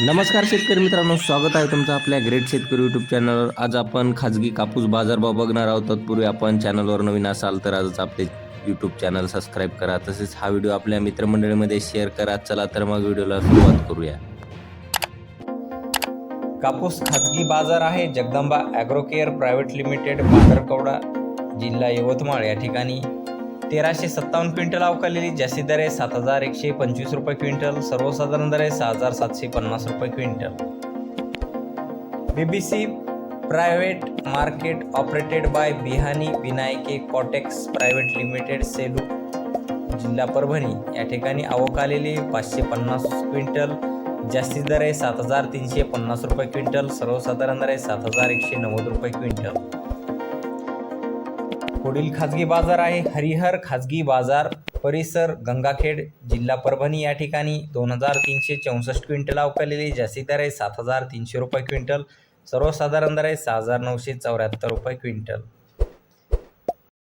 नमस्कार शेतकरी मित्रांनो स्वागत आहे तुमचं आपल्या ग्रेट शेतकरी यूट्यूब चॅनलवर आज आपण खाजगी कापूस बाजारभाव बघणार आहोत. तत्पूर्वी आपण चॅनलवर नवीन असाल तर आजच आपले यूट्यूब चॅनल सबस्क्राईब करा. तसेच हा व्हिडिओ आपल्या मित्रमंडळीमध्ये शेअर करा. चला तर मग व्हिडिओला सुरुवात करूया. कापूस खाजगी बाजार आहे. Jagdamba agrocare private limited Bandarkawada जिल्हा यवतमाळ या ठिकाणी. तेराशे सत्तावन्न क्विंटल अवकालेली जास्ती दर आहे सात हजार एकशे पंचवीस रुपये क्विंटल सर्वसाधारण दर आहे सहा हजार सातशे पन्नास रुपये quintal. BBC private market operated by Bihani Vinayake Cotex private limited Selu जिल्हा परभणी. या ठिकाणी आवक आलेली पाचशे पन्नास क्विंटल जास्तीत दर आहे सात हजार तीनशे पन्नास रुपये क्विंटल सर्वसाधारण दर आहे सात हजार एकशे नव्वद रुपये क्विंटल. पुढील खाजगी बाजार आहे. हरिहर खाजगी बाजार परिसर गंगाखेड जिल्हा परभणी या ठिकाणी दोन हजार तीनशे चौसष्ट क्विंटल अवकालेली जास्ती दर आहे सात हजार तीनशे रुपये क्विंटल. सर्वसाधारण दर आहे सहा हजार नऊशे चौऱ्याहत्तर रुपये क्विंटल.